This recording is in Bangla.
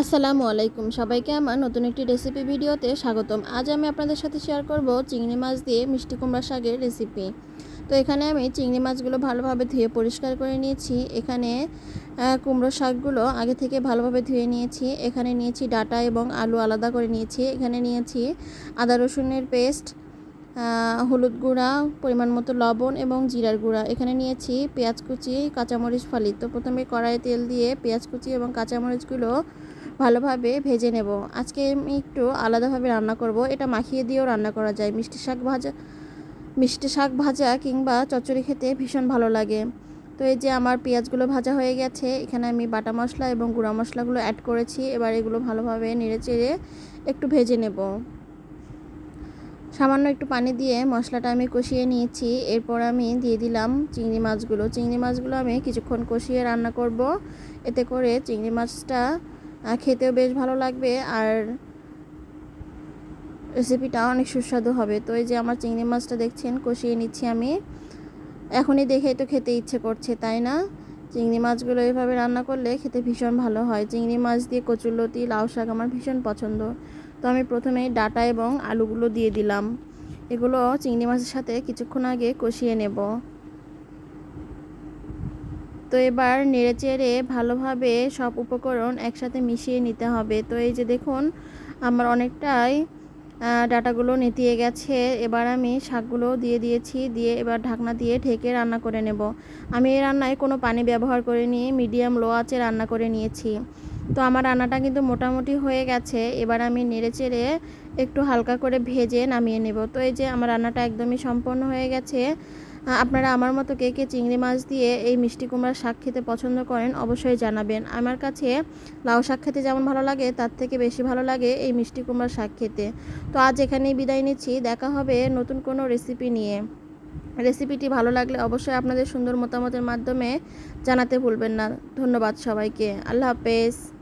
আসসালামু আলাইকুম। সবাইকে আমার নতুন একটি রেসিপি ভিডিওতে স্বাগতম। আজ আমি আপনাদের সাথে শেয়ার করব চিংড়ি মাছ দিয়ে মিষ্টি কুমড়া শাকের রেসিপি তো এখানে আমি চিংড়ি মাছগুলো ভালোভাবে ধুয়ে পরিষ্কার করে নিয়েছি। এখানে কুমড়ো শাকগুলো আগে থেকে ভালোভাবে ধুয়ে নিয়েছি। এখানে নিয়েছি ডাটা এবং আলু আলাদা করে নিয়েছি। এখানে নিয়েছি আদা রসুনের পেস্ট হলুদ গুঁড়া, পরিমাণ মতো লবণ এবং জিরার গুঁড়া। এখানে নিয়েছি পেঁয়াজ কুচি, কাঁচামরিচ ফালি। তো প্রথমে কড়াইয়ে তেল দিয়ে পেঁয়াজ কুচি এবং কাঁচামরিচগুলো ভালোভাবে ভেজে নেব। আজকে আমি একটু আলাদাভাবে রান্না করব। এটা মাখিয়ে দিয়েও রান্না করা যায়। মিষ্টি শাক ভাজা, মিষ্টি শাক ভাজা কিংবা চচ্চড়ি খেতে ভীষণ ভালো লাগে। তো এই যে আমার পেঁয়াজগুলো ভাজা হয়ে গেছে, এখানে আমি বাটা মশলা এবং গুঁড়া মশলাগুলো অ্যাড করেছি। এবার এগুলো ভালোভাবে নেড়ে চেড়ে একটু ভেজে নেব। সামান্য একটু পানি দিয়ে মশলাটা আমি কষিয়ে নিয়েছি। এরপর আমি দিয়ে দিলাম চিংড়ি মাছগুলো। চিংড়ি মাছগুলো আমি কিছুক্ষণ কষিয়ে রান্না করব। এতে করে চিংড়ি মাছটা খেতেও বেশ ভালো লাগবে আর রেসিপিটা অনেক সুস্বাদু হবে। তো এই যে আমার চিংড়ি মাছটা দেখছেন, কষিয়ে নিচ্ছি আমি। এখনই দেখেই তো খেতে ইচ্ছে করছে, তাই না? চিংড়ি মাছগুলো এভাবে রান্না করলে খেতে ভীষণ ভালো হয়। চিংড়ি মাছ দিয়ে কচুরলতি, লাউ শাক আমার ভীষণ পছন্দ। তো আমি প্রথমেই ডাটা এবং আলুগুলো দিয়ে দিলাম। এগুলো চিংড়ি মাছের সাথে কিছুক্ষণ আগে কষিয়ে নেব। তো এবার নেড়ে চেড়ে ভালোভাবে সব উপকরণ একসাথে মিশিয়ে নিতে হবে। তো এই যে দেখুন, আমার অনেকটাই ডাটাগুলো নেতিয়ে গেছে। এবার আমি শাকগুলো দিয়ে দিয়েছি, দিয়ে এবার ঢাকনা দিয়ে ঢেকে রান্না করে নেব। আমি এই রান্নায় কোনো পানি ব্যবহার করিনি, মিডিয়াম লো আঁচে রান্না করে নিয়েছি। তো আমার রান্নাটা কিন্তু মোটামুটি হয়ে গেছে। এবার আমি নেড়ে চেড়ে একটু হালকা করে ভেজে নামিয়ে নেব। তো এই যে আমার রান্নাটা একদমই সম্পন্ন হয়ে গেছে। আপনারা আমার মতো কে কে চিংড়ি মাছ দিয়ে এই মিষ্টি কুমড়ার শাক খেতে পছন্দ করেন অবশ্যই জানাবেন। আমার কাছে লাউ শাক খেতে যেমন ভালো লাগে, তার থেকে বেশি ভালো লাগে এই মিষ্টি কুমড়ার শাক খেতে। তো আজ এখানেই বিদায় নিচ্ছি। দেখা হবে নতুন কোনো রেসিপি নিয়ে। রেসিপিটি ভালো লাগলে অবশ্যই আপনাদের সুন্দর মতামতের মাধ্যমে জানাতে ভুলবেন না। ধন্যবাদ সবাইকে। আল্লাহ হাফেজ।